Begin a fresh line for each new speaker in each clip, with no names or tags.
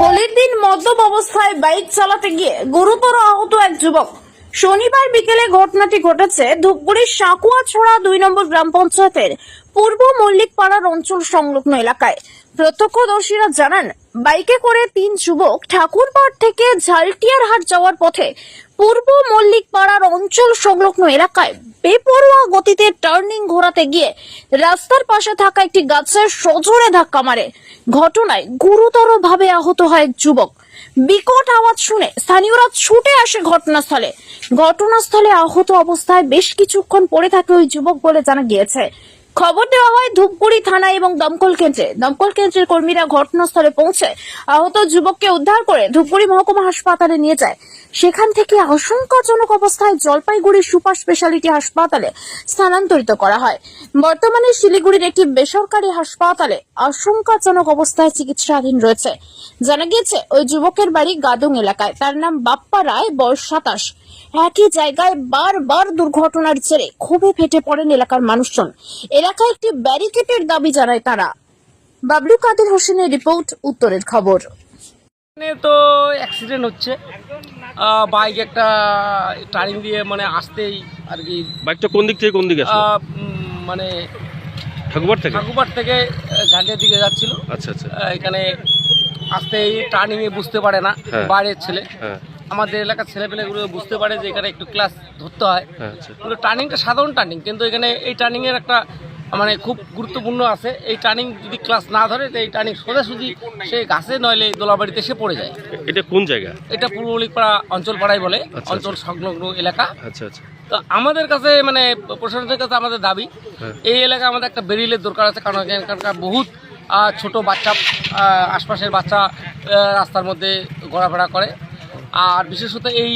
হোলির দিন মদ্যপ অবস্থায় বাইক চালাতে গিয়ে গুরুতর আহত এক যুবক। শনিবার বিকেলে ঘটনাটি ঘটেছে ধূপগুড়ির সাকুয়াছড়া দুই নম্বর গ্রাম পঞ্চায়েতের পূর্ব মল্লিকপাড়ার অঞ্চল সংলগ্ন এলাকায়। প্রত্যক্ষদর্শীরা জানান, বাইকে করে তিন যুবক ঠাকুরপাড় থেকে ঝালটিয়ার হাট যাওয়ার পথে পূর্ব মল্লিকপাড়ার অঞ্চল সংলগ্ন এলাকায় বেপরোয়া গতিতে টার্নিং ঘোরাতে গিয়ে রাস্তার পাশে থাকা একটি গাছের সজোরে ধাক্কা মারে। ঘটনায় গুরুতরভাবে আহত হয় এক যুবক। বিকট আওয়াজ শুনে স্থানীয়রা ছুটে আসে ঘটনাস্থলে। ঘটনাস্থলে আহত অবস্থায় বেশ কিছুক্ষণ পড়ে থাকে ওই যুবক বলে জানা গিয়েছে। খবর দেওয়া হয় ধূপগুড়ি থানা এবং দমকল কেন্দ্রে। দমকল কেন্দ্রের কর্মীরা ঘটনাস্থলে পৌঁছে আহত যুবককে উদ্ধার করে ধূপগুড়ি মহকুমা হাসপাতালে নিয়ে যায়। সেখান থেকে আশঙ্কাজনক অবস্থায় জলপাইগুড়ি সুপার স্পেশালিটি হাসপাতালে স্থানান্তরিত করা হয়। বর্তমানে শিলিগুড়ির একটি বেসরকারি হাসপাতালে আশঙ্কাজনক অবস্থায় চিকিৎসাধীন রয়েছে। জানা গিয়েছে ওই যুবকের বাড়ি গাদুং এলাকায়। তার নাম বাপ্পা রায় বয়স সাতাশ। একই জায়গায় বারবার দুর্ঘটনার জেরে ক্ষোভে ফেটে পড়েন এলাকার মানুষজন। এলাকায় একটি ব্যারিকেডের দাবি জানায় তারা। বাবলু কাদের হোসেনের রিপোর্ট উত্তরের খবর।
এখানে তো অ্যাক্সিডেন্ট হচ্ছে। বাইক একটা টার্নিং দিয়ে মানে আসতেই আর কি
বাইকটা কোন দিক থেকে কোন দিকে
মানে
ঠাকুরবার থেকে?
ঠাকুরপাট থেকে ঝান্ডিয়ার দিকে যাচ্ছিল।
আচ্ছা আচ্ছা।
এখানে আসতেই টার্নিংয়ে বুঝতে পারে না
হ্যাঁ।
বাইরের ছেলে।
হ্যাঁ।
আমাদের এলাকার ছেলেপেলেগুলো বুঝতে পারে যে এখানে একটু ক্লাস ধরতে হয়।
হ্যাঁ আচ্ছা।
টার্নিংটা সাধারণ টার্নিং কিন্তু এখানে এই টার্নিংয়ের একটা মানে খুব গুরুত্বপূর্ণ আছে। এই টার্নিং যদি ক্লাস না ধরে তো এই টার্নিং সোজাসুজি সে গাছে নইলে দোলাবাড়িতে সে পড়ে যায়।
এটা কোন জায়গা?
এটা পূর্ব মল্লিকপাড়া অঞ্চল পাড়ায় বলে
আচ্ছা,
অঞ্চল সংলগ্ন এলাকা।
আচ্ছা আচ্ছা।
তো আমাদের কাছে মানে প্রশাসনের কাছে আমাদের দাবি
হ্যাঁ।
এই এলাকায় আমাদের একটা বেরিলের দরকার আছে কারণ এখানকার বহুত ছোট বাচ্চা আশপাশের বাচ্চা রাস্তার মধ্যে ঘোরাফেরা করে। আর বিশেষত এই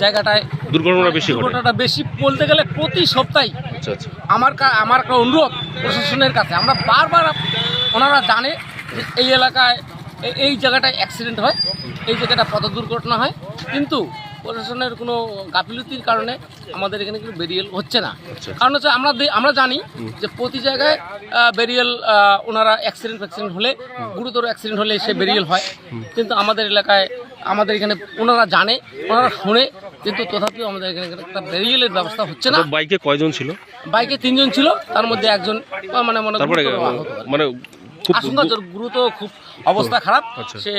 জায়গাটায়
দুর্ঘটনা বেশি
দুর্ঘটনাটা বেশি বলতে গেলে প্রতি সপ্তাহে
আচ্ছা আচ্ছা।
আমার আমার একটা অনুরোধ প্রশাসনের কাছে আমরা বারবার ওনারা জানে যে এই এলাকায় এই জায়গাটায় অ্যাক্সিডেন্ট হয় এই জায়গাটা পথ দুর্ঘটনা হয়। কিন্তু প্রশাসনের কোনো গাফিলতির কারণে আমাদের এখানে কিন্তু বেরিয়েল হচ্ছে না।
আচ্ছা।
কারণ হচ্ছে আমরা আমরা জানি যে প্রতি জায়গায় বেরিয়েল ওনারা অ্যাক্সিডেন্ট ফ্যাক্সিডেন্ট হলে গুরুতর অ্যাক্সিডেন্ট হলে সে বেরিয়েল হয়। কিন্তু আমাদের এলাকায় আমাদের এখানে ওনারা জানে ওনারা শুনে কিন্তু তথাপিও আমাদের এখানে একটা বেরিয়েলের ব্যবস্থা হচ্ছে না।
বাইকে কয়জন ছিল?
বাইকে তিনজন ছিল তার মধ্যে একজন মানে মনে।
মানে
আশঙ্কা জোর গুরুতর খুব অবস্থা খারাপ।
আচ্ছা।
সে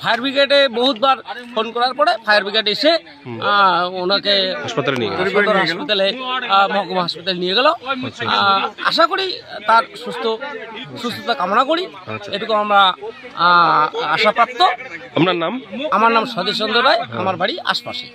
ফায়ার ব্রিগেডে বহুতবার ফোন করার পরে ফায়ার ব্রিগেড এসে আহ, ওনাকে
হাসপাতালে নিয়ে গেল।
হাসপাতালে মহকুমা হাসপাতালে নিয়ে গেল।
আচ্ছা।
আশা করি তার সুস্থ সুস্থতা কামনা করি।
আচ্ছা।
এটুকু আমরা আশাপ্রাপ্ত।
আপনার নাম?
আমার নাম সতীশ চন্দ্র রায় আমার বাড়ি আশপাশে।